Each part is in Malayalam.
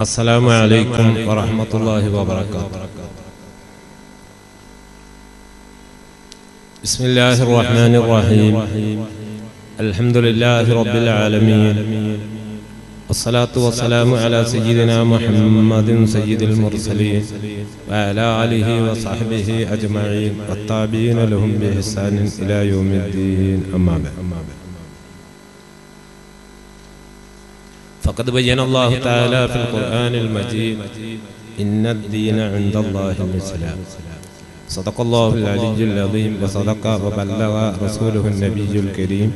السلام عليكم ورحمة الله وبركاته. بسم الله الرحمن الرحيم. الحمد لله رب العالمين. والصلاة والسلام على سيدنا محمد سيد المرسلين. وعلى آله وصحبه أجمعين. والتابعين لهم بإحسان إلى يوم الدين. أما بعد. فقد بين الله تعالى في القرآن المجيد إن الدين عند الله الإسلام صدق الله العلي العظيم وصدق وبلغ رسوله النبي الكريم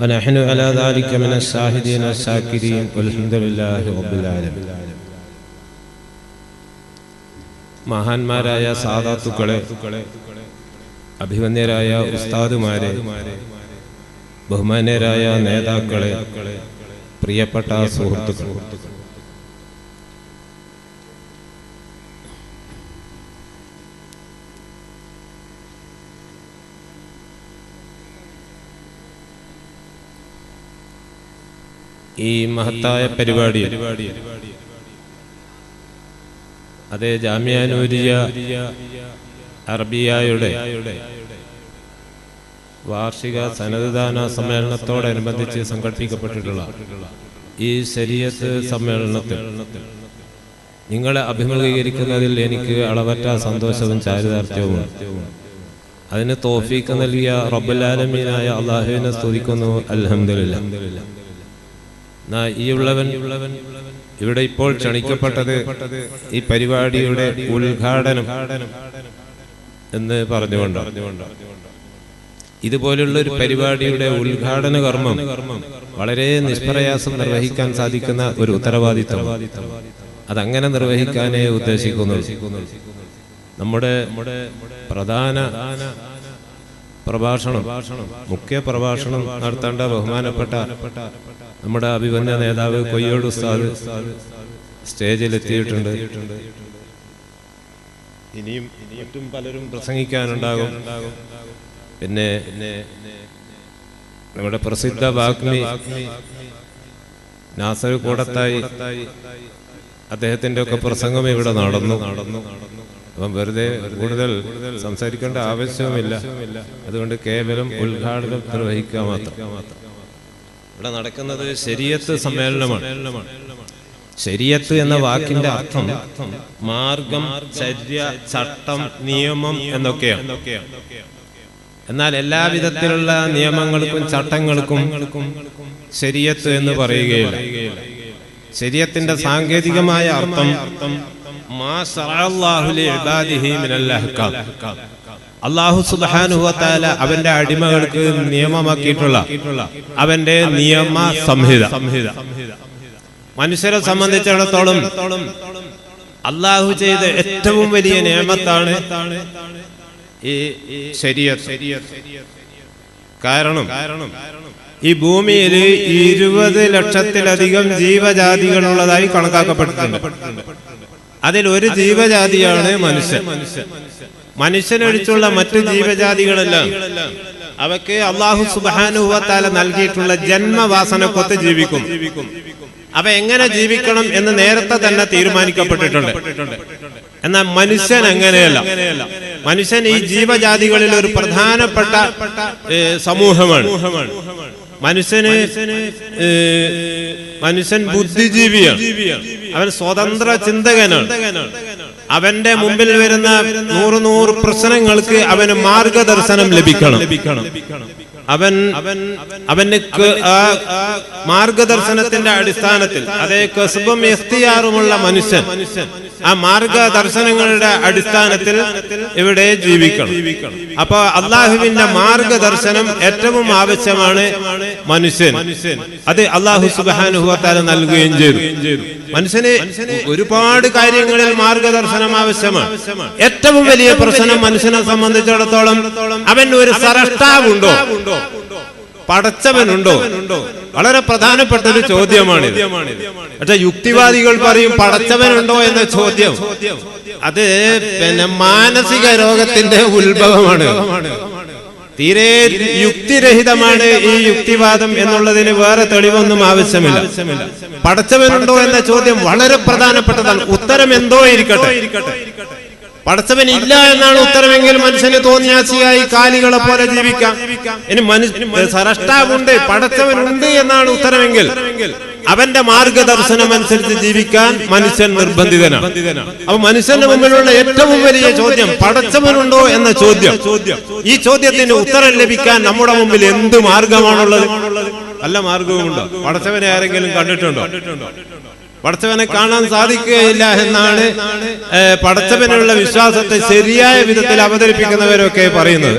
ونحن على ذلك من الشاهدين الشاكرين والحمد لله رب العالمين മഹാന്മാരായ സാധാത്തുക്കളെ അഭിമന്യരായ ഉസ്താദുമാരെ ബഹുമാന്യരായ നേതാക്കളെ പ്രിയപ്പെട്ട സുഹൃത്തുക്കൾ ഈ മഹത്തായ പരിപാടി അതേ ജാമ്യാനൂരിയ അറബിയായുടെ വാർഷിക സന്നദ്ധദാന സമ്മേളനത്തോടനുബന്ധിച്ച് സംഘടിപ്പിക്കപ്പെട്ടിട്ടുള്ള ഈ ശരീരത്ത് സമ്മേളനത്തിൽ നിങ്ങളെ അഭിമുഖീകരിക്കുന്നതിൽ എനിക്ക് അളവറ്റ സന്തോഷവും ചാരിതാർത്ഥ്യവും. അതിന് തോഫീക്ക് നൽകിയ റബ്ബുലാലമീനായ അള്ളാഹുവിനെ സ്തുതിക്കുന്നു. അലഹമില്ല ഈ ഉള്ളവൻ ഇവിടെ ഇപ്പോൾ ക്ഷണിക്കപ്പെട്ടത് ഈ പരിപാടിയുടെ ഉദ്ഘാടനം എന്ന് പറഞ്ഞുകൊണ്ട് ഇതുപോലുള്ള ഒരു പരിപാടിയുടെ ഉദ്ഘാടന കർമ്മം വളരെ നിഷ്പ്രയാസം നിർവഹിക്കാൻ സാധിക്കുന്ന ഒരു ഉത്തരവാദിത്വം അതങ്ങനെ നിർവഹിക്കാനേ ഉദ്ദേശിക്കുന്നു. നമ്മുടെ പ്രധാന പ്രഭാഷണം മുഖ്യ പ്രഭാഷണം നടത്തേണ്ട ബഹുമാനപ്പെട്ട നമ്മുടെ അഭിമന്യ നേതാവ് കൊയ്യോട് ഉസ്താദ് സ്റ്റേജിൽ എത്തിയിട്ടുണ്ട് ഇനിയും മറ്റും പലരും പ്രസംഗിക്കാനുണ്ടാകും. പിന്നെ നമ്മുടെ പ്രസിദ്ധ വാഗ്മി നാസർ കൂടത്തായി അദ്ദേഹത്തിന്റെ ഒക്കെ പ്രസംഗം ഇവിടെ നടന്നു. നടന്നു അപ്പം വെറുതെ കൂടുതൽ സംസാരിക്കേണ്ട ആവശ്യവുമില്ല. അതുകൊണ്ട് കേവലം ഉദ്ഘാടനം നിർവഹിക്കുക മാത്രം. ഇവിടെ നടക്കുന്നത് ശരിയത്ത് സമ്മേളനമാണ്. ശരിയത്ത് എന്ന വാക്കിന്റെ അർത്ഥം മാർഗം ചര്യ ചട്ടം നിയമം എന്നൊക്കെയാണ്. എന്നാൽ എല്ലാവിധത്തിലുള്ള നിയമങ്ങൾക്കും ചട്ടങ്ങൾക്കും ശരിയത്ത് എന്ന് പറയുകയില്ല. ശരിയത്തിന്റെ സാങ്കേതികമായ അർത്ഥം അള്ളാഹു സുബാനുഹത്താല അവന്റെ അടിമകൾക്ക് നിയമമാക്കിയിട്ടുള്ള അവന്റെ നിയമ സംഹിത. സംഹിത. മനുഷ്യരെ സംബന്ധിച്ചിടത്തോളം അള്ളാഹു ചെയ്ത ഏറ്റവും വലിയ നിയമത്താണ് ഈ ശരീര കാരണം കാരണം ഈ ഭൂമിയിൽ ഇരുപത് ലക്ഷത്തിലധികം ജീവജാതികളുള്ളതായി കണക്കാക്കപ്പെട്ടിട്ടുണ്ട്. അതിൽ ഒരു ജീവജാതിയാണ് മനുഷ്യൻ. മനുഷ്യനൊഴിച്ചുള്ള മറ്റു ജീവജാതികളെല്ലാം അവക്ക് അള്ളാഹു സുബാനുഭവത്താല നൽകിയിട്ടുള്ള ജന്മവാസന കൊത്ത് ജീവിക്കും. അവ എങ്ങനെ ജീവിക്കണം എന്ന് നേരത്തെ തന്നെ തീരുമാനിക്കപ്പെട്ടിട്ടുണ്ട്. എന്നാൽ മനുഷ്യൻ അങ്ങനെയല്ല. മനുഷ്യൻ ഈ ജീവജാതികളിൽ ഒരു പ്രധാനപ്പെട്ട സമൂഹമാണ്. മനുഷ്യന് മനുഷ്യൻ ബുദ്ധിജീവിയാണ്. അവൻ സ്വതന്ത്ര ചിന്തകനാണ്. അവന്റെ മുമ്പിൽ വരുന്ന നൂറ് നൂറ് പ്രശ്നങ്ങൾക്ക് അവന് മാർഗദർശനം ലഭിക്കണം. അവൻ അവൻ അവന് മാർഗദർശനത്തിന്റെ അടിസ്ഥാനത്തിൽ അതേ കസുബും എസ്തിയാറുമുള്ള മനുഷ്യൻ ആ മാർഗദർശനങ്ങളുടെ അടിസ്ഥാനത്തിൽ ഇവിടെ ജീവിക്കണം. അപ്പൊ അള്ളാഹുവിന്റെ മാർഗദർശനം ഏറ്റവും ആവശ്യമാണ് മനുഷ്യൻ. അത് അള്ളാഹു സുബാനുഭവത്താല നൽകുകയും ചെയ്തു. മനുഷ്യന് ഒരുപാട് കാര്യങ്ങളിൽ മാർഗദർശനം ആവശ്യമാണ്. ഏറ്റവും വലിയ പ്രശ്നം മനുഷ്യനെ സംബന്ധിച്ചിടത്തോളം അവൻ ഒരു സരഷ്ടാവുണ്ടോ പടച്ചവനുണ്ടോ വളരെ പ്രധാനപ്പെട്ട ഒരു ചോദ്യമാണ് പക്ഷെ യുക്തിവാദികൾ പറയും പടച്ചവനുണ്ടോ എന്ന ചോദ്യം. അത് പിന്നെ മാനസിക രോഗത്തിന്റെ ഉത്ഭവമാണ്. തീരെ യുക്തിരഹിതമാണ് ഈ യുക്തിവാദം എന്നുള്ളതിന് വേറെ തെളിവൊന്നും ആവശ്യമില്ല. പടച്ചവനുണ്ടോ എന്ന ചോദ്യം വളരെ പ്രധാനപ്പെട്ടതാണ്. ഉത്തരം എന്തോ ഇരിക്കട്ടെ. പടച്ചവൻ ഇല്ല എന്നാണ് ഉത്തരമെങ്കിൽ മനുഷ്യന് തോന്നിയാസിയായി കാലികളെ പോലെ ജീവിക്കാം. ഇനി മനുഷ്യ സരഷ്ടാവുണ്ട് പടച്ചവനുണ്ട് എന്നാണ് ഉത്തരമെങ്കിൽ. അവന്റെ മാർഗദർശനം അനുസരിച്ച് ജീവിക്കാൻ മനുഷ്യൻ നിർബന്ധിതനാണ്. അപ്പൊ മനുഷ്യന്റെ മുമ്പിലുള്ള ഏറ്റവും വലിയ ചോദ്യം പടച്ചവനുണ്ടോ എന്ന ചോദ്യം. ഈ ചോദ്യത്തിന് ഉത്തരം ലഭിക്കാൻ നമ്മുടെ മുമ്പിൽ എന്ത് മാർഗമാണുള്ളത്? നല്ല മാർഗവുമുണ്ടോ? പടച്ചവനെ ആരെങ്കിലും കണ്ടിട്ടുണ്ടോ? പടച്ചവനെ കാണാൻ സാധിക്കുകയില്ല എന്നാണ് പടച്ചവനുള്ള വിശ്വാസത്തെ ശരിയായ വിധത്തിൽ അവതരിപ്പിക്കുന്നവരൊക്കെ പറയുന്നത്.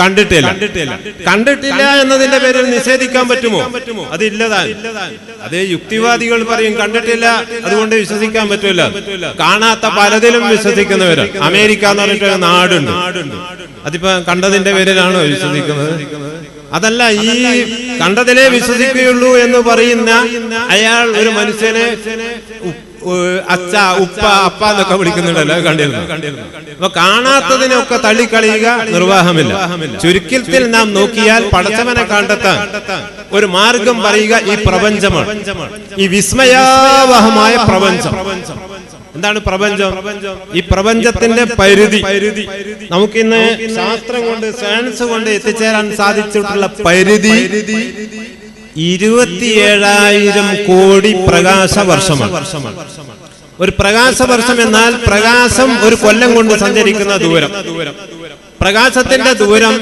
കണ്ടിട്ടില്ല. കണ്ടിട്ടില്ല എന്നതിന്റെ പേരിൽ നിഷേധിക്കാൻ പറ്റുമോ? അതില്ലതാണ് അതേ യുക്തിവാദികൾ പറയും കണ്ടിട്ടില്ല അതുകൊണ്ട് വിശ്വസിക്കാൻ പറ്റില്ല. കാണാത്ത പലതിലും വിശ്വസിക്കുന്നവരാണ് അമേരിക്ക എന്ന് പറഞ്ഞിട്ട് നാടുണ്ട്. അതിപ്പോ കണ്ടതിന്റെ പേരിലാണോ വിശ്വസിക്കുന്നത്? അതല്ല ഈ കണ്ടതിനെ വിശ്വസിക്കുകയുള്ളൂ എന്ന് പറയുന്ന അയാൾ ഒരു മനുഷ്യനെ അച്ഛ ഉപ്പ അപ്പ എന്നൊക്കെ വിളിക്കുന്നുണ്ടല്ലോ കണ്ടിരുന്നു. അപ്പൊ കാണാത്തതിനൊക്കെ തള്ളിക്കളയുക നിർവാഹമില്ല. ചുരുക്കത്തിൽ നാം നോക്കിയാൽ പടച്ചവനെ കണ്ടെത്താൻ ഒരു മാർഗം പറയുക ഈ പ്രപഞ്ചമാണ്. ഈ വിസ്മയാവഹമായ പ്രപഞ്ചം. എന്താണ് പ്രപഞ്ചം? ഈ പ്രപഞ്ചത്തിന്റെ പരിധി. നമുക്കിന്ന് ശാസ്ത്രം കൊണ്ട് സയൻസ് കൊണ്ട് എത്തിച്ചേരാൻ സാധിച്ചിട്ടുള്ള പരിധി ഇരുപത്തിയേഴായിരം കോടി പ്രകാശ വർഷമാണ് ഒരു പ്രകാശ വർഷം എന്നാൽ പ്രകാശം ഒരു കൊല്ലം കൊണ്ട് സഞ്ചരിക്കുന്ന ദൂരം. പ്രകാശത്തിന്റെ ദൂരം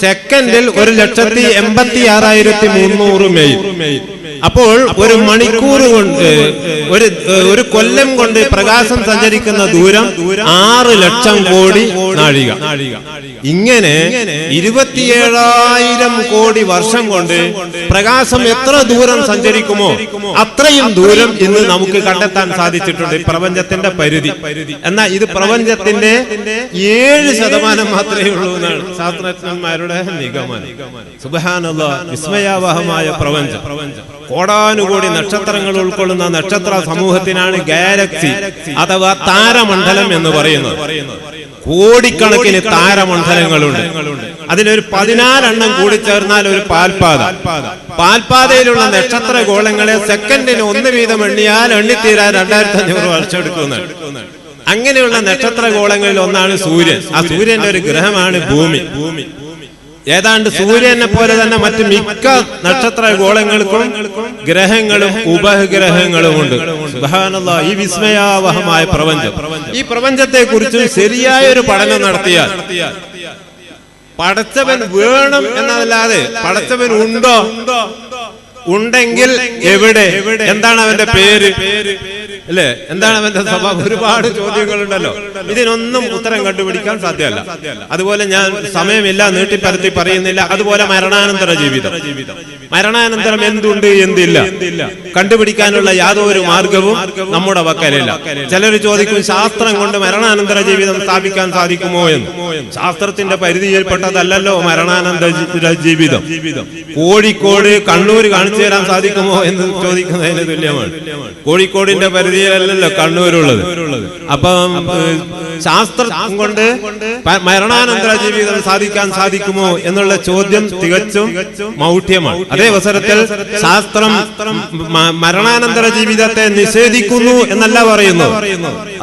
സെക്കൻഡിൽ ഒരു ലക്ഷത്തി എൺപത്തി ആറായിരത്തി മുന്നൂറ് മെയിൽ. അപ്പോൾ ഒരു മണിക്കൂർ കൊണ്ട് ഒരു ഒരു കൊല്ലം കൊണ്ട് പ്രകാശം സഞ്ചരിക്കുന്ന ദൂരം ആറ് ലക്ഷം കോടി നാഴിക. ഇങ്ങനെ ഇരുപത്തിയേഴായിരം കോടി വർഷം കൊണ്ട് പ്രകാശം എത്ര ദൂരം സഞ്ചരിക്കുമോ അത്രയും ദൂരം ഇന്ന് നമുക്ക് കണ്ടെത്താൻ സാധിച്ചിട്ടുണ്ട് പ്രപഞ്ചത്തിന്റെ പരിധി. എന്നാൽ ഇത് പ്രപഞ്ചത്തിന്റെ ഏഴ് ശതമാനം മാത്രമേ ഉള്ളൂ എന്നാണ് ശാസ്ത്രജ്ഞന്മാരുടെ നിഗമനം. സുബഹാനുള്ള വിസ്മയാവഹമായ പ്രപഞ്ചം പ്രപഞ്ചം. കോടാനുകോടി നക്ഷത്രങ്ങൾ ഉൾക്കൊള്ളുന്ന നക്ഷത്ര സമൂഹത്തിനാണ് ഗാലക്സി അഥവാ താരമണ്ഡലം എന്ന് പറയുന്നത്. കോടിക്കണക്കിന് താരമണ്ഡലങ്ങളുണ്ട്. അതിലൊരു പതിനാലെണ്ണം കൂടി ചേർന്നാൽ ഒരു പാൽപാത. പാൽപാതയിലുള്ള നക്ഷത്ര ഗോളങ്ങളെ സെക്കൻഡിന് ഒന്ന് വീതം എണ്ണിയാൽ എണ്ണിത്തീരാൻ രണ്ടായിരത്തി അഞ്ഞൂറ് വർഷം എടുക്കുന്നുണ്ട് അങ്ങനെയുള്ള നക്ഷത്ര ഗോളങ്ങളിൽ ഒന്നാണ് സൂര്യൻ. ആ സൂര്യന്റെ ഒരു ഗ്രഹമാണ് ഭൂമി ഭൂമി. ഏതാണ്ട് സൂര്യനെ പോലെ തന്നെ മറ്റ് മിക്ക നക്ഷത്ര ഗോളങ്ങൾക്കും ഗ്രഹങ്ങളും ഉപഗ്രഹങ്ങളും ഉണ്ട് ഈ വിസ്മയാവഹമായ പ്രപഞ്ചം. ഈ പ്രപഞ്ചത്തെ കുറിച്ച് ശരിയായ ഒരു പഠനം നടത്തിയാൽ പടച്ചവൻ വേണം എന്നതല്ലാതെ പടച്ചവൻ ഉണ്ടോ? ഉണ്ടെങ്കിൽ എവിടെ? എന്താണ് അവന്റെ പേര്? അല്ലേ? എന്താണ് അവന്റെ സ്വഭാവം? ഒരുപാട് ചോദ്യങ്ങളുണ്ടല്ലോ. ഇതിനൊന്നും ഉത്തരം കണ്ടുപിടിക്കാൻ സാധ്യമല്ല. അതുപോലെ ഞാൻ സമയമില്ല നീട്ടിപ്പരത്തി പറയുന്നില്ല. അതുപോലെ മരണാനന്തര ജീവിതം. മരണാനന്തരം എന്തുണ്ട് എന്തില്ല? കണ്ടുപിടിക്കാനുള്ള യാതൊരു മാർഗവും നമ്മുടെ വക്കലില്ല ചിലർ ചോദിക്കും ശാസ്ത്രം കൊണ്ട് മരണാനന്തര ജീവിതം സ്ഥാപിക്കാൻ സാധിക്കുമോ എന്ന്? ശാസ്ത്രത്തിന്റെ പരിധിയിൽപ്പെട്ടതല്ലല്ലോ മരണാനന്തര ജീവിതം. കോഴിക്കോട് കണ്ണൂർ കാണിച്ചു തരാൻ സാധിക്കുമോ എന്ന് ചോദിക്കുന്നതിന് തുല്യമാണ്. കോഴിക്കോടിന്റെ പരിധിയിലല്ലല്ലോ കണ്ണൂരുള്ളത്. അപ്പം ശാസ്ത്രം കൊണ്ട് മരണാനന്തര ജീവിതം സാധിക്കാൻ സാധിക്കുമോ എന്നുള്ള ചോദ്യം തികച്ചും മൗഢ്യമാണ്. അതേ അവസരത്തിൽ ശാസ്ത്രം മരണാനന്തര ജീവിതത്തെ നിഷേധിക്കുന്നു എന്നല്ല പറയുന്നു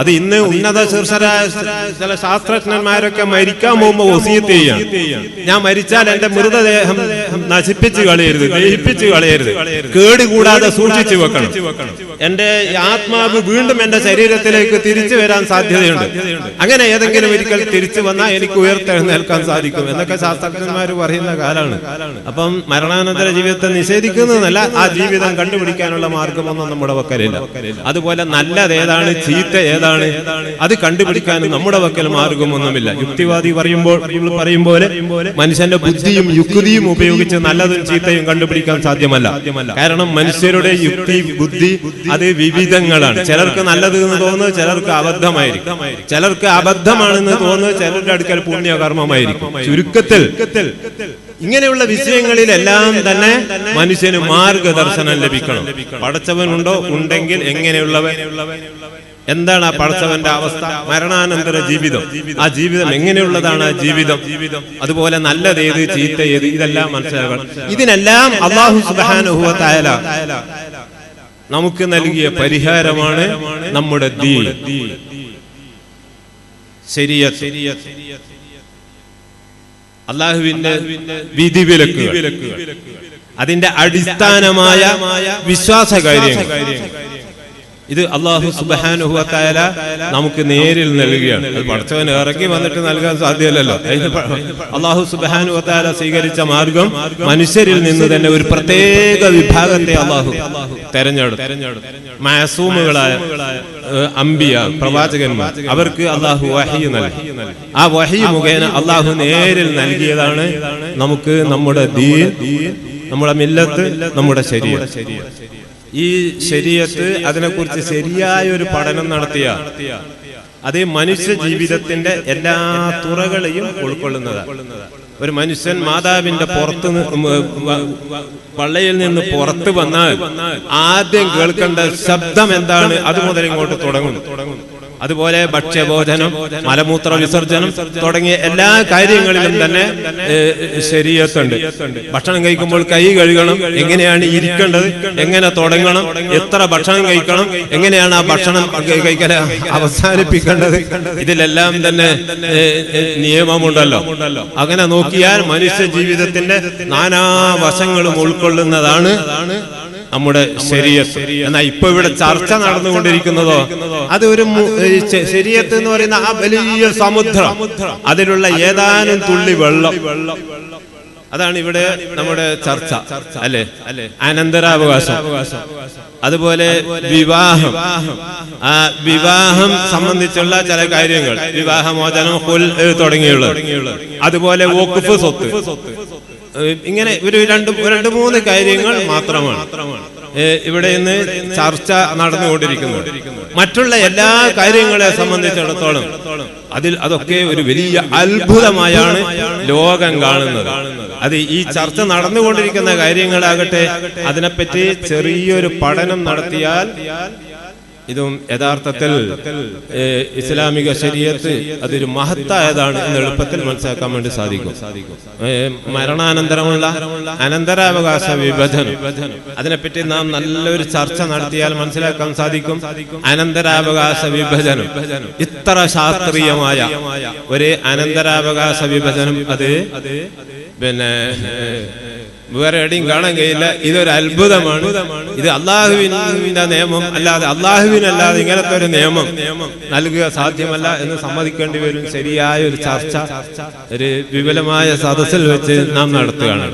അത് ഇന്ന് ഉന്നത ശീർഷരായ ചില ശാസ്ത്രജ്ഞന്മാരൊക്കെ മരിക്കാൻ പോകുമ്പോ ചെയ്യാണ് ഞാൻ മരിച്ചാൽ എന്റെ മൃതദേഹം നശിപ്പിച്ച് കളയരുത് ദഹിപ്പിച്ച് കളയരുത്. കേടുകൂടാതെ സൂക്ഷിച്ചു വെക്കണം. എന്റെ ആത്മാവ് വീണ്ടും എന്റെ ശരീരത്തിലേക്ക് തിരിച്ചു വരാൻ സാധ്യതയുണ്ട്. അങ്ങനെ ഏതെങ്കിലും ഒരിക്കൽ തിരിച്ചു വന്നാൽ എനിക്ക് ഉയർത്തെഴുന്നേൽക്കാൻ സാധിക്കും. എന്നൊക്കെ ശാസ്ത്രജ്ഞന്മാർ പറയുന്ന കാലാണ്. അപ്പം മരണാനന്തര ജീവിതത്തെ നിഷേധിക്കുന്നതല്ല ആ ജീവിതം കണ്ടുപിടിക്കാനുള്ള മാർഗമൊന്നും നമ്മുടെ വക്കലില്ല. അതുപോലെ നല്ലത് ഏതാണ് ചീത്ത ഏതാണ് അത് കണ്ടുപിടിക്കാൻ നമ്മുടെ വക്കൽ മാർഗമൊന്നുമില്ല. യുക്തിവാദി പറയുമ്പോൾ പറയും പോലെ മനുഷ്യന്റെ ബുദ്ധിയും യുക്തിയും ഉപയോഗിച്ച് നല്ലതും ചീത്തയും കണ്ടുപിടിക്കാൻ സാധ്യമല്ല. കാരണം മനുഷ്യരുടെ യുക്തി ബുദ്ധി അത് വിവിധങ്ങളാണ്. ചിലർക്ക് നല്ലത് എന്ന് തോന്നുന്നത് ചിലർക്ക് അബദ്ധമായിരിക്കും. ചിലർക്ക് അബദ്ധമാണെന്ന് തോന്നുന്നത് ചിലരുടെ അടുക്കൽ പുണ്യകർമ്മമായിരിക്കും. ചുരുക്കത്തിൽ ഇങ്ങനെയുള്ള വിഷയങ്ങളിലെല്ലാം തന്നെ മനുഷ്യന് മാർഗദർശനം ലഭിക്കണം. പടച്ചവനുണ്ടോ ഉണ്ടെങ്കിൽ എങ്ങനെയുള്ളവൻ? എന്താണ് ആ പടച്ചവന്റെ അവസ്ഥ? മരണാനന്തര ജീവിതം. ആ ജീവിതം എങ്ങനെയുള്ളതാണ് ആ ജീവിതം? അതുപോലെ നല്ലത് ഏത് ചീത്ത ഏത്? ഇതെല്ലാം മനസ്സിലാക്കണം ഇതിനെല്ലാം അള്ളാഹു സുബാനുഭവത്തായാല നമുക്ക് നൽകിയ പരിഹാരമാണ് നമ്മുടെ ദീ ശരിയ അള്ളാഹുവിന്റെ വിധിവിലക്കുകൾ. അതിന്റെ അടിസ്ഥാനമായ വിശ്വാസ കാര്യങ്ങൾ ഇത് അള്ളാഹു സുബാനുഹുവത്തായ നമുക്ക് നേരിൽ നൽകുകയാണ്. അത് പഠിച്ചവൻ ഇറക്കി വന്നിട്ട് നൽകാൻ സാധ്യമല്ലല്ലോ. അള്ളാഹു സുബാനുഹത്താല സ്വീകരിച്ച മാർഗം മനുഷ്യരിൽ നിന്ന് തന്നെ ഒരു പ്രത്യേക വിഭാഗത്തെ അള്ളാഹു തെരഞ്ഞെടുത്തു. മാസൂമുകളായ അമ്പിയ പ്രവാചകന്മാർ അവർക്ക് അള്ളാഹു വഹി നൽകി. ആ വഹി മുഖേന അള്ളാഹു നേരിൽ നൽകിയതാണ് നമുക്ക് നമ്മുടെ ദീൻ നമ്മുടെ മില്ലത്ത് നമ്മുടെ ശരീരം. ഈ ശരീരത്ത് അതിനെക്കുറിച്ച് ശരിയായ ഒരു പഠനം നടത്തിയ അത് മനുഷ്യ ജീവിതത്തിന്റെ എല്ലാ തുറകളെയും ഉൾക്കൊള്ളുന്നത്. ഒരു മനുഷ്യൻ മാതാവിന്റെ പുറത്ത് പള്ളയിൽ നിന്ന് പുറത്ത് വന്നാൽ ആദ്യം കേൾക്കേണ്ട ശബ്ദം എന്താണ്? അത് മുതൽ ഇങ്ങോട്ട് തുടങ്ങുന്നു. അതുപോലെ ഭക്ഷ്യഭോജനം മലമൂത്ര വിസർജനം തുടങ്ങിയ എല്ലാ കാര്യങ്ങളിലും തന്നെ ശരീരത്തുണ്ട്. ഭക്ഷണം കഴിക്കുമ്പോൾ കൈ കഴുകണം എങ്ങനെയാണ് ഇരിക്കേണ്ടത് എങ്ങനെ തുടങ്ങണം എത്ര ഭക്ഷണം കഴിക്കണം എങ്ങനെയാണ് ആ ഭക്ഷണം കഴിക്കാൻ കഴിക്കൽ അവസാനിപ്പിക്കേണ്ടത്? ഇതിലെല്ലാം തന്നെ നിയമമുണ്ടല്ലോ. അങ്ങനെ നോക്കിയാൽ മനുഷ്യ ജീവിതത്തിന്റെ നാനാ വശങ്ങളും ഉൾക്കൊള്ളുന്നതാണ് നമ്മുടെ ശരീരത്ത്. എന്നാൽ ഇപ്പൊ ഇവിടെ ചർച്ച നടന്നുകൊണ്ടിരിക്കുന്നതോ? അത് ഒരു ശരീരത്ത് എന്ന് പറയുന്ന ആ വലിയ സമുദ്രം. അതിലുള്ള ഏതാനും തുള്ളി വെള്ളം. അതാണ് ഇവിടെ നമ്മുടെ ചർച്ച. അല്ലെ? അല്ലെ? അനന്തരാവകാശം. അതുപോലെ വിവാഹം. ആ വിവാഹം സംബന്ധിച്ചുള്ള ചില കാര്യങ്ങൾ. വിവാഹമോചനം തുടങ്ങിയുള്ള അതുപോലെ വോക്കുഫ് സ്വത്ത്. ഇങ്ങനെ ഒരു രണ്ട് രണ്ട് മൂന്ന് കാര്യങ്ങൾ മാത്രമാണ്. ഇവിടെ ഇന്ന് ചർച്ച നടന്നുകൊണ്ടിരിക്കുന്നത് മറ്റുള്ള എല്ലാ കാര്യങ്ങളെ സംബന്ധിച്ചിടത്തോളം അതിൽ അതൊക്കെ ഒരു വലിയ അത്ഭുതമായാണ് ലോകം കാണുന്നത്. അത് ഈ ചർച്ച നടന്നുകൊണ്ടിരിക്കുന്ന കാര്യങ്ങളാകട്ടെ അതിനെപ്പറ്റി ചെറിയൊരു പഠനം നടത്തിയാൽ ഇതും യഥാർത്ഥത്തിൽ ഇസ്ലാമിക ശരീരത്ത് അതൊരു മഹത്തായതാണ് എന്ന് എളുപ്പത്തിൽ മനസ്സിലാക്കാൻ വേണ്ടി സാധിക്കും. മരണാനന്തരമുള്ള അനന്തരാവകാശ വിഭജനം. അതിനെപ്പറ്റി നാം നല്ലൊരു ചർച്ച നടത്തിയാൽ മനസ്സിലാക്കാൻ സാധിക്കും. അനന്തരാവകാശ വിഭജനം. ഇത്ര ശാസ്ത്രീയമായ ഒരു അനന്തരാവകാശ വിഭജനം അത് പിന്നെ വേറെ എവിടെയും കാണാൻ കഴിയില്ല. ഇതൊരു അത്ഭുതമാണ്. ഇത് അള്ളാഹുവിന്റെ നിയമം അല്ലാതെ അള്ളാഹുവിനല്ലാതെ ഇങ്ങനത്തെ ഒരു നിയമം നൽകുക സാധ്യമല്ല എന്ന് സമ്മതിക്കേണ്ടി വരും. ശരിയായ ഒരു ചർച്ച ഒരു വിപുലമായ സദസ്സിൽ വെച്ച് നാം നടത്തുകയാണ്.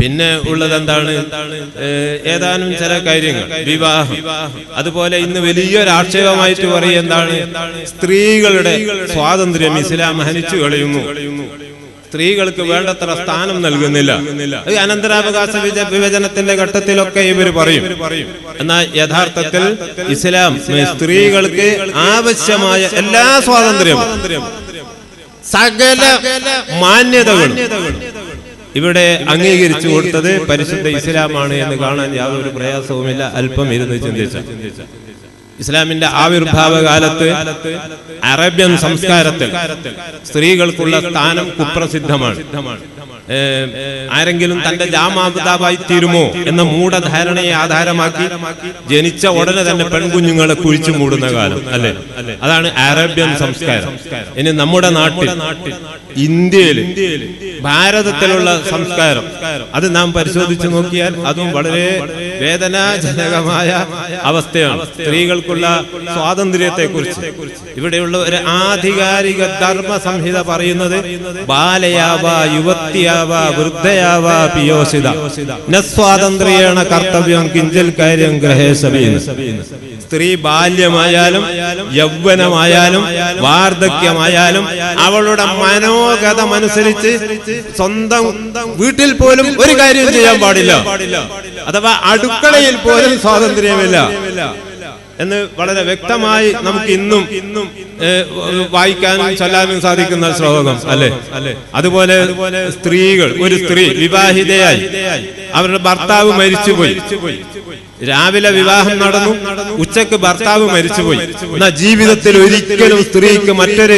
പിന്നെ ഉള്ളത് എന്താണ്? ഏതാനും ചില കാര്യങ്ങൾ. വിവാഹം. അതുപോലെ ഇന്ന് വലിയൊരു ആക്ഷേപമായിട്ട് പറയും എന്താണ്? സ്ത്രീകളുടെ സ്വാതന്ത്ര്യം ഇസ്ലാം ഹനിച്ചു കളയുന്നു. സ്ത്രീകൾക്ക് വേണ്ടത്ര സ്ഥാനം നൽകുന്നില്ല. അനന്തരാവകാശ വിഭജനത്തിന്റെ ഘട്ടത്തിലൊക്കെ ഇവർ പറയും. എന്നാൽ യഥാർത്ഥത്തിൽ ഇസ്ലാം സ്ത്രീകൾക്ക് ആവശ്യമായ എല്ലാ സ്വാതന്ത്ര്യവും സകല മാന്യതകളും ഇവിടെ അംഗീകരിച്ചു കൊടുത്തത് പരിശുദ്ധ ഇസ്ലാമാണ് എന്ന് കാണാൻ യാതൊരു പ്രയാസവുമില്ല. അല്പം ഇരുന്ന് ചിന്തിച്ച ഇസ്ലാമിന്റെ ആവിർഭാവ കാലത്ത് അറേബ്യൻ സംസ്കാരത്തിൽ സ്ത്രീകൾക്കുള്ള സ്ഥാനം കുപ്രസിദ്ധമാണ്. ആരെങ്കിലും തന്റെ ജാമാതാവായി തീരുമോ എന്ന മൂഢധാരണയെ ആധാരമാക്കി ജനിച്ച ഉടനെ തന്നെ പെൺകുഞ്ഞുങ്ങളെ കുഴിച്ചു മൂടുന്ന കാലം അല്ലെ? അതാണ് അറേബ്യൻ സംസ്കാരം. ഇനി നമ്മുടെ നാട്ടിൽ ഇന്ത്യയിൽ ഭാരതത്തിലുള്ള സംസ്കാരം അത് നാം പരിശോധിച്ചു നോക്കിയാൽ അതും വളരെ വേദനാജനകമായ അവസ്ഥയാണ്. സ്ത്രീകൾക്കുള്ള സ്വാതന്ത്ര്യത്തെ കുറിച്ച് ഇവിടെയുള്ള ഒരു ആധികാരിക ധർമ്മ സംഹിത പറയുന്നത് ബാലയാവ യുവത്യാവ വൃദ്ധയാവ നസ്വാതന്ത്ര്യേണ കർത്തവ്യം കിഞ്ചൽ കാര്യം ഗ്രഹേശവീന് സ്ത്രീ ബാല്യമായാലും യൗവനമായാലും വാർദ്ധക്യമായാലും അവളുടെ മനോഗതമനുസരിച്ച് സ്വന്തം വീട്ടിൽ പോലും ഒരു കാര്യം ചെയ്യാൻ പാടില്ല. അഥവാ അടുക്കളയിൽ പോലും സ്വാതന്ത്ര്യമില്ല. എന്ന് വളരെ വ്യക്തമായി നമുക്ക് ഇന്നും വായിക്കാനും ചൊല്ലാനും സാധിക്കുന്ന ശ്ലോകം അല്ലെ? അതുപോലെ സ്ത്രീകൾ ഒരു സ്ത്രീ വിവാഹിതയായി. അവരുടെ ഭർത്താവ് മരിച്ചുപോയി. രാവിലെ വിവാഹം നടന്നു ഉച്ചയ്ക്ക് ഭർത്താവ് മരിച്ചുപോയി. എന്നാ ജീവിതത്തിൽ ഒരിക്കലും സ്ത്രീക്ക് മറ്റൊരു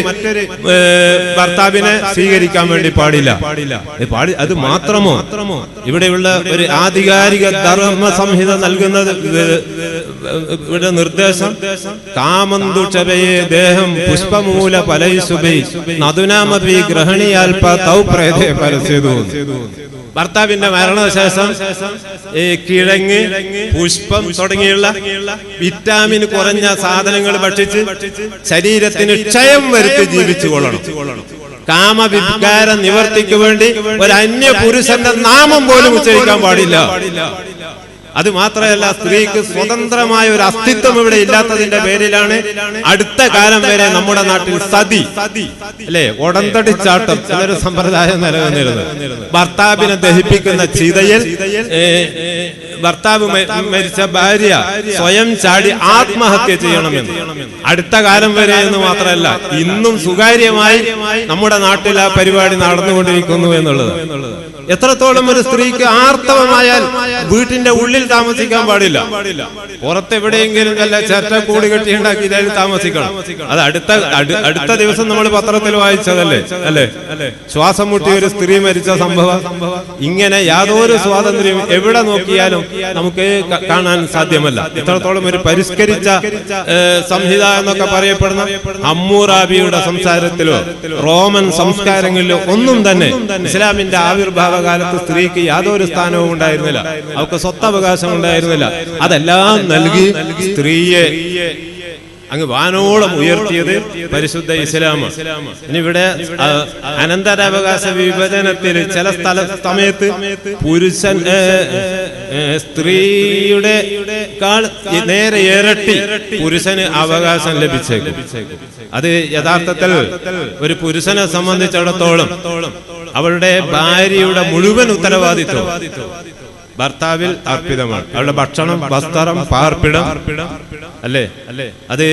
ഭർത്താവിനെ സ്വീകരിക്കാൻ വേണ്ടി പാടില്ല. പാടില്ല. പാടി അത് മാത്രമോ? ഇവിടെയുള്ള ഒരു ആധികാരിക ധർമ്മ സംഹിത നൽകുന്നത് ഇത് ഇവിടെ നിർദ്ദേശം. കാമന്തുഷഭയെ ദേഹം പുഷ്പമൂല പലൈസുബൈ നതുനാമപി ഗ്രഹണിയാൽപ തൗ പ്രേതേ പരസ്യതു ഭർത്താവിന്റെ മരണശേഷം ഈ കിഴങ്ങ് പുഷ്പം തുടങ്ങിയുള്ള വിറ്റാമിൻ കുറഞ്ഞ സാധനങ്ങൾ ഭക്ഷിച്ച് ശരീരത്തിന് ക്ഷയം വരുത്തി ജീവിച്ചു കൊള്ളണം കാമവികാര നിവർത്തിക്ക് വേണ്ടി ഒരു അന്യ പുരുഷന്റെ നാമം പോലും ഉച്ചരിക്കാൻ പാടില്ല. അത് മാത്രമല്ല സ്ത്രീക്ക് സ്വതന്ത്രമായ ഒരു അസ്തിത്വം ഇവിടെ ഇല്ലാത്തതിന്റെ പേരിലാണ് അടുത്ത കാലം വരെ നമ്മുടെ നാട്ടിൽ സതി. അല്ലെ? ഉടന്തടിച്ചാട്ടം എന്നൊരു സമ്പ്രദായം നിലനിന്നിരുന്നു ഭർത്താവിനെ ദഹിപ്പിക്കുന്ന ചീതയിൽ ഭർത്താവ് മരിച്ച ഭാര്യ സ്വയം ചാടി ആത്മഹത്യ ചെയ്യണമെന്ന്. അടുത്ത കാലം വരെ എന്ന് മാത്രമല്ല ഇന്നും സുതാര്യമായി നമ്മുടെ നാട്ടിൽ ആ പരിപാടി നടന്നുകൊണ്ടിരിക്കുന്നു എന്നുള്ളത്. എത്രത്തോളം ഒരു സ്ത്രീക്ക് ആർത്തവമായാൽ വീട്ടിന്റെ ഉള്ളിൽ താമസിക്കാൻ പാടില്ല. പുറത്തെവിടെയെങ്കിലും നല്ല ചേറ്റ കൂടി കെട്ടി ഉണ്ടാക്കി താമസിക്കണം. അത് അടുത്ത അടുത്ത ദിവസം നമ്മൾ പത്രത്തിൽ വായിച്ചതല്ലേ? അല്ലെ? ശ്വാസം മുട്ടി ഒരു സ്ത്രീ മരിച്ച സംഭവം. ഇങ്ങനെ യാതൊരു സ്വാതന്ത്ര്യവും എവിടെ നോക്കിയാലും നമുക്ക് കാണാൻ സാധ്യമല്ല. ഇത്രത്തോളം ഒരു പരിഷ്കരിച്ച സംഹിത എന്നൊക്കെ പറയപ്പെടുന്ന അമ്മൂറാബിയുടെ സംസാരത്തിലോ റോമൻ സംസ്കാരങ്ങളിലോ ഒന്നും തന്നെ ഇസ്ലാമിന്റെ ആവിർഭാവ കാലത്ത് സ്ത്രീക്ക് യാതൊരു സ്ഥാനവും ഉണ്ടായിരുന്നില്ല. അവർക്ക് സ്വത്തവകാശം ഉണ്ടായിരുന്നില്ല. അതെല്ലാം നൽകി സ്ത്രീയെ അങ്ങ് വാനോളം ഉയർത്തിയത് പരിശുദ്ധ ഇസ്ലാം. ഇനിവിടെ അനന്തരാവകാശ വിഭജനത്തിൽ ചില സ്ഥല സമയത്ത് പുരുഷൻ സ്ത്രീയുടെ നേരെ ഇരട്ടി പുരുഷന് അവകാശം ലഭിച്ചേക്കും. അത് യഥാർത്ഥത്തിൽ ഒരു പുരുഷനെ സംബന്ധിച്ചിടത്തോളം അവളുടെ ഭാര്യയുടെ മുഴുവൻ ഉത്തരവാദിത്വം ഭർത്താവിൽ അർപ്പിതമാണ്. അവളുടെ ഭക്ഷണം വസ്ത്രം പാർപ്പിടം അല്ലേ? അല്ലേ? അത്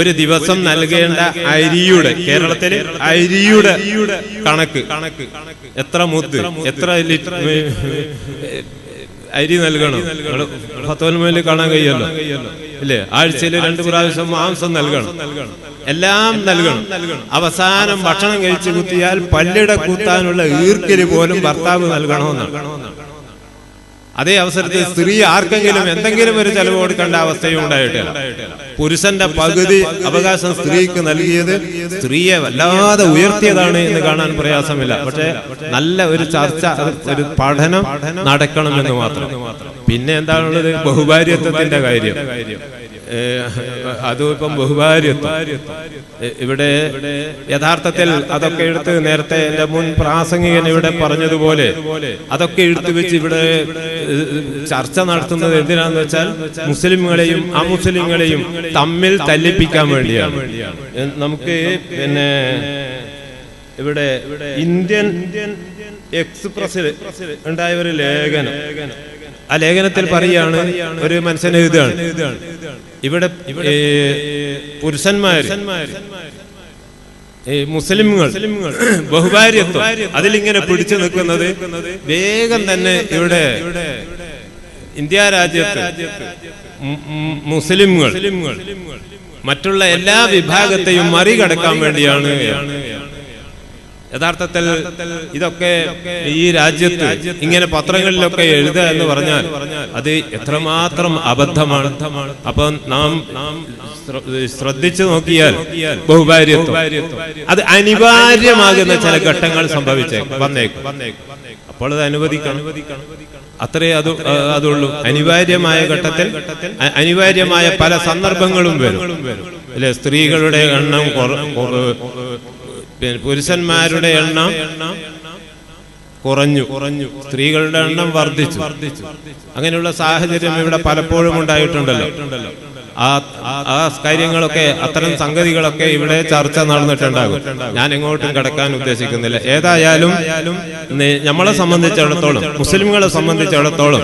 ഒരു ദിവസം നൽകേണ്ട അരിയുടെ കേരളത്തിലെ അരിയുടെ കണക്ക്. കണക്ക്. എത്ര മുത്ത്? എത്ര ലിറ്റർ അരി നൽകണം. പത്തൊൻപതിൽ കാണാൻ കഴിയല്ലോ ഇല്ലേ? ആഴ്ചയിൽ രണ്ട് പ്രാവശ്യം മാംസം നൽകണം. എല്ലാം നൽകണം. അവസാനം ഭക്ഷണം കഴിച്ചു കുത്തിയാൽ പല്ലിട കുത്താനുള്ള ഈർക്കൽ പോലും ഭർത്താവ് നൽകണമെന്നാണ്. അതേ അവസരത്തിൽ സ്ത്രീ ആർക്കെങ്കിലും എന്തെങ്കിലും ഒരു ചെലവ് കൊടുക്കേണ്ട അവസ്ഥയും ഉണ്ടായിട്ടില്ല. പുരുഷന്റെ പകുതി അവകാശം സ്ത്രീക്ക് നൽകിയത് സ്ത്രീയെ വല്ലാതെ ഉയർത്തിയതാണ് എന്ന് കാണാൻ പ്രയാസമില്ല. പക്ഷെ നല്ല ഒരു ചർച്ച ഒരു പഠനം നടക്കണമെന്ന് മാത്രം. പിന്നെ എന്താണുള്ളത്? ബഹുഭാര്യത്വത്തിന്റെ കാര്യം. അതും ഇപ്പം ബഹുഭാര്യത്വം. ഇവിടെ യഥാർത്ഥത്തിൽ അതൊക്കെ എടുത്ത് നേരത്തെ എന്റെ മുൻ പ്രാസംഗികൻ ഇവിടെ പറഞ്ഞതുപോലെ അതൊക്കെ എടുത്തു വെച്ച് ഇവിടെ ചർച്ച നടത്തുന്നത് എന്തിനാന്ന് വെച്ചാൽ മുസ്ലിങ്ങളെയും അമുസ്ലിങ്ങളെയും തമ്മിൽ തല്ലിപ്പിക്കാൻ വേണ്ടിയാണ്. നമുക്ക് പിന്നെ ഇവിടെ ഇന്ത്യൻ എക്സ്പ്രസിൽ ഉണ്ടായ ഒരു ലേഖനം. ആ ലേഖനത്തിൽ പറയാണ് ഒരു മനുഷ്യൻ എഴുതുകയാണ്. ഇവിടെ പുരുഷന്മാർ പുരുഷന്മാര് ഈ മുസ്ലിമുകൾ ബഹുഭാര്യത്വം അതിലിങ്ങനെ പിടിച്ചു നിൽക്കുന്നത് വേഗം തന്നെ ഇവിടെ ഇന്ത്യ രാജ്യത്ത് മുസ്ലിമുകൾ മറ്റുള്ള എല്ലാ വിഭാഗത്തെയും മറികടക്കാൻ വേണ്ടിയാണ് യഥാർത്ഥത്തിൽ ഇതൊക്കെ ഈ രാജ്യത്ത് ഇങ്ങനെ പത്രങ്ങളിലൊക്കെ എഴുതുക എന്ന് പറഞ്ഞാൽ അത് എത്രമാത്രം അബദ്ധമാണ്. അപ്പൊ നാം ശ്രദ്ധിച്ചു നോക്കിയാൽ ബഹുഭാര്യത്വം അത് അനിവാര്യമാകുന്ന ചില ഘട്ടങ്ങൾ സംഭവിച്ചേക്കും വന്നേക്കും. അപ്പോൾ അത് അനുവദിക്കണം. അത്രേ അത് അതുള്ളൂ. അനിവാര്യമായ ഘട്ടത്തിൽ അനിവാര്യമായ പല സന്ദർഭങ്ങളും വരും. അല്ലെ സ്ത്രീകളുടെ എണ്ണം പുരുഷന്മാരുടെ എണ്ണം കുറഞ്ഞു. കുറഞ്ഞു സ്ത്രീകളുടെ എണ്ണം വർദ്ധിച്ചു. അങ്ങനെയുള്ള സാഹചര്യം ഇവിടെ പലപ്പോഴും ഉണ്ടായിട്ടുണ്ടല്ലോ. ആ ആ കാര്യങ്ങളൊക്കെ അത്തരം സംഗതികളൊക്കെ ഇവിടെ ചർച്ച നടന്നിട്ടുണ്ടാകും. ഞാൻ എങ്ങോട്ടും കിടക്കാൻ ഉദ്ദേശിക്കുന്നില്ല. ഏതായാലും നമ്മളെ സംബന്ധിച്ചിടത്തോളം മുസ്ലിംകളെ സംബന്ധിച്ചിടത്തോളം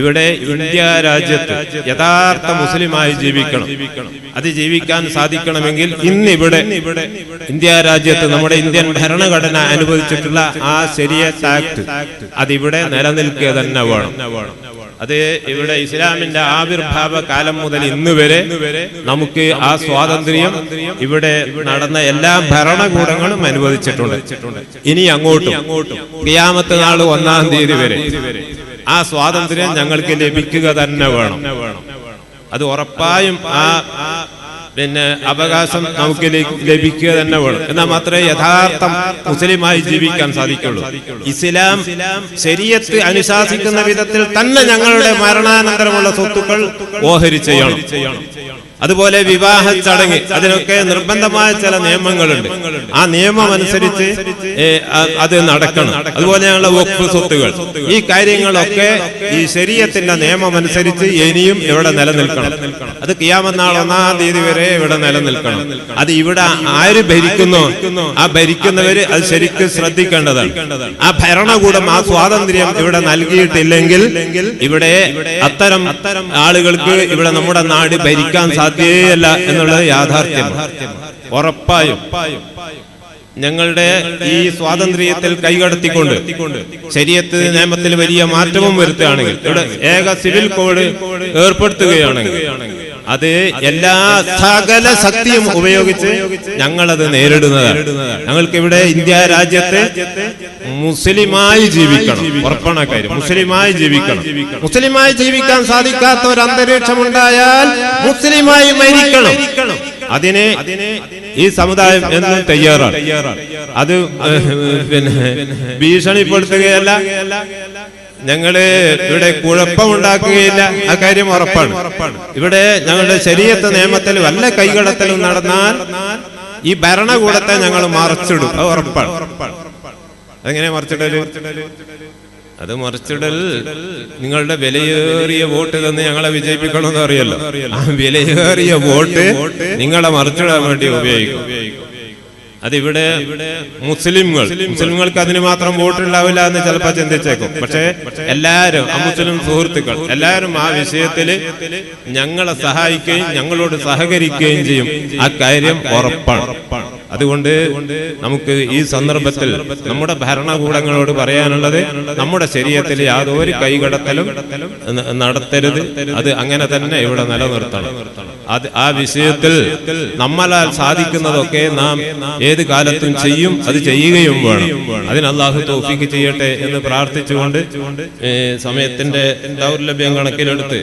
ഇവിടെ ഇന്ത്യ രാജ്യത്ത് യഥാർത്ഥ മുസ്ലിമായി ജീവിക്കണം. അത് ജീവിക്കാൻ സാധിക്കണമെങ്കിൽ ഇന്ന് ഇവിടെ ഇന്ത്യ രാജ്യത്ത് നമ്മുടെ ഇന്ത്യൻ ഭരണഘടന അനുവദിച്ചിട്ടുള്ള ആ ശരിയ ആക്ട് അതിവിടെ നിലനിൽക്കുക തന്നെ വേണം. അത് ഇവിടെ ഇസ്ലാമിന്റെ ആവിർഭാവ കാലം മുതൽ ഇന്ന് വരെ നമുക്ക് ആ സ്വാതന്ത്ര്യം ഇവിടെ നടന്ന എല്ലാ ഭരണകൂടങ്ങളും അനുവദിച്ചിട്ടുണ്ട്. ഇനി അങ്ങോട്ടും. ക്രിയാമത്ത് നാൾ ഒന്നാം തീയതി വരെ. ആ സ്വാതന്ത്ര്യം ഞങ്ങൾക്ക് ലഭിക്കുക തന്നെ വേണം. അത് ഉറപ്പായും ആ പിന്നെ അവകാശം നമുക്ക് ലഭിക്കുക തന്നെ വേണം. എന്നാൽ മാത്രമേ യഥാർത്ഥം മുസ്ലിമായി ജീവിക്കാൻ സാധിക്കുള്ളൂ. ഇസ്ലാം ശരീരത്ത് അനുശാസിക്കുന്ന വിധത്തിൽ തന്നെ ഞങ്ങളുടെ മരണാനന്തരമുള്ള സ്വത്തുക്കൾ ഓഹരി ചെയ്യണം. അതുപോലെ വിവാഹ ചടങ്ങ്. അതിനൊക്കെ നിർബന്ധമായ ചില നിയമങ്ങളുണ്ട്. ആ നിയമം അനുസരിച്ച് അത് നടക്കണം. അതുപോലെയുള്ള വകുപ്പ് സ്വത്തുകൾ ഈ കാര്യങ്ങളൊക്കെ ഈ ശരീരത്തിന്റെ നിയമം അനുസരിച്ച് ഇനിയും ഇവിടെ നിലനിൽക്കണം. അത് കിയാമെന്നാൾ ഒന്നാം തീയതി വരെ ഇവിടെ നിലനിൽക്കണം. അത് ഇവിടെ ആര് ഭരിക്കുന്നു ആ ഭരിക്കുന്നവര് അത് ശരിക്കും ശ്രദ്ധിക്കേണ്ടതാണ്. ആ ഭരണകൂടം ആ സ്വാതന്ത്ര്യം ഇവിടെ നൽകിയിട്ടില്ലെങ്കിൽ ഇവിടെ അത്തരം ആളുകൾക്ക് ഇവിടെ നമ്മുടെ നാട് ഭരിക്കാൻ സാധ്യതയല്ല എന്നുള്ളത് യാഥാർത്ഥ്യമാണ് ഉറപ്പായും. ഞങ്ങളുടെ ഈ സ്വാതന്ത്ര്യത്തിൽ കൈകടത്തിക്കൊണ്ട് ശരീരത്ത് നിയമത്തിൽ വലിയ മാറ്റവും വരുത്തുകയാണെങ്കിൽ ഇവിടെ ഏക സിവിൽ കോഡ് ഏർപ്പെടുത്തുകയാണെങ്കിൽ അത് എല്ലാ സകല ശക്തിയും ഉപയോഗിച്ച് ഞങ്ങളത് നേരിടുന്നതാണ്. ഞങ്ങൾക്ക് ഇവിടെ ഇന്ത്യ രാജ്യത്തെ മുസ്ലിമായി ജീവിക്കണം. ഉറപ്പാണ് കാര്യം. മുസ്ലിമായി ജീവിക്കണം. മുസ്ലിമായി ജീവിക്കാൻ സാധിക്കാത്ത ഒരു അന്തരീക്ഷം ഉണ്ടായാൽ മുസ്ലിമായി മരിക്കണം. അതിനെ ഈ സമുദായം എന്നും തയ്യാറാണ്. അത് പിന്നെ ഭീഷണിപ്പെടുത്തുകയല്ല. ഞങ്ങൾ ഇവിടെ കുഴപ്പമുണ്ടാക്കുകയില്ല. ആ കാര്യം ഉറപ്പാണ്. ഇവിടെ ഞങ്ങളുടെ ശരീരത്തെ നിയമത്തിൽ വല്ല കൈകടത്തലും നടന്നാൽ ഈ ഭരണകൂടത്തെ ഞങ്ങൾ മറച്ചിടും. അത് ഉറപ്പാണ്. അതെങ്ങനെ മറിച്ചിടൽ? അത് മറിച്ചിടൽ നിങ്ങളുടെ വിലയേറിയ വോട്ട് തന്നെ ഞങ്ങളെ വിജയിപ്പിക്കണമെന്ന് അറിയല്ലോ. ആ വിലയേറിയ വോട്ട് നിങ്ങളെ മറിച്ചിടാൻ വേണ്ടി ഉപയോഗിക്കും. അതിവിടെ മുസ്ലിംകൾ. മുസ്ലിംകൾക്ക് അതിന് മാത്രം വോട്ട് ഉണ്ടാവില്ല എന്ന് ചിലപ്പോൾ ചിന്തിച്ചേക്കും. പക്ഷേ എല്ലാരും ആ മുസ്ലിം സുഹൃത്തുക്കൾ എല്ലാരും ആ വിഷയത്തിൽ ഞങ്ങളെ സഹായിക്കുകയും ഞങ്ങളോട് സഹകരിക്കുകയും ചെയ്യും. ആ കാര്യം ഉറപ്പാണ്. അതുകൊണ്ട് നമുക്ക് ഈ സന്ദർഭത്തിൽ നമ്മുടെ ഭരണകൂടങ്ങളോട് പറയാനുള്ളത് നമ്മുടെ ശരീരത്തിൽ യാതൊരു കൈകടത്തലും നടത്തരുത്. അത് അങ്ങനെ തന്നെ ഇവിടെ നിലനിർത്തണം. അത് ആ വിഷയത്തിൽ നമ്മളാൽ സാധിക്കുന്നതൊക്കെ നാം ഏത് കാലത്തും ചെയ്യും അത് ചെയ്യുകയും വേണം. അതിന് അള്ളാഹു തോഫിക്ക് ചെയ്യട്ടെ എന്ന് പ്രാർത്ഥിച്ചുകൊണ്ട് സമയത്തിന്റെ ദൗർലഭ്യം കണക്കിലെടുത്ത്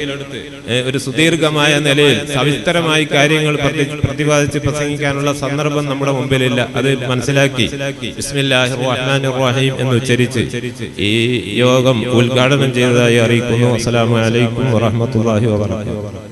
ഒരു സുദീർഘമായ നിലയിൽ സവിസ്തരമായി കാര്യങ്ങൾ പ്രതി- പ്രതിപാദിച്ച് പ്രസംഗിക്കാനുള്ള സന്ദർഭം നമ്മുടെ മുമ്പിലില്ല. അത് മനസ്സിലാക്കി. റഹീം എന്ന് ഉച്ചരിച്ച് ഈ യോഗം ഉദ്ഘാടനം ചെയ്തതായി അറിയിക്കുന്നു. അസ്സലാമു അലൈക്കും വറഹ്മത്തുള്ളാഹി വബറകാതുഹു.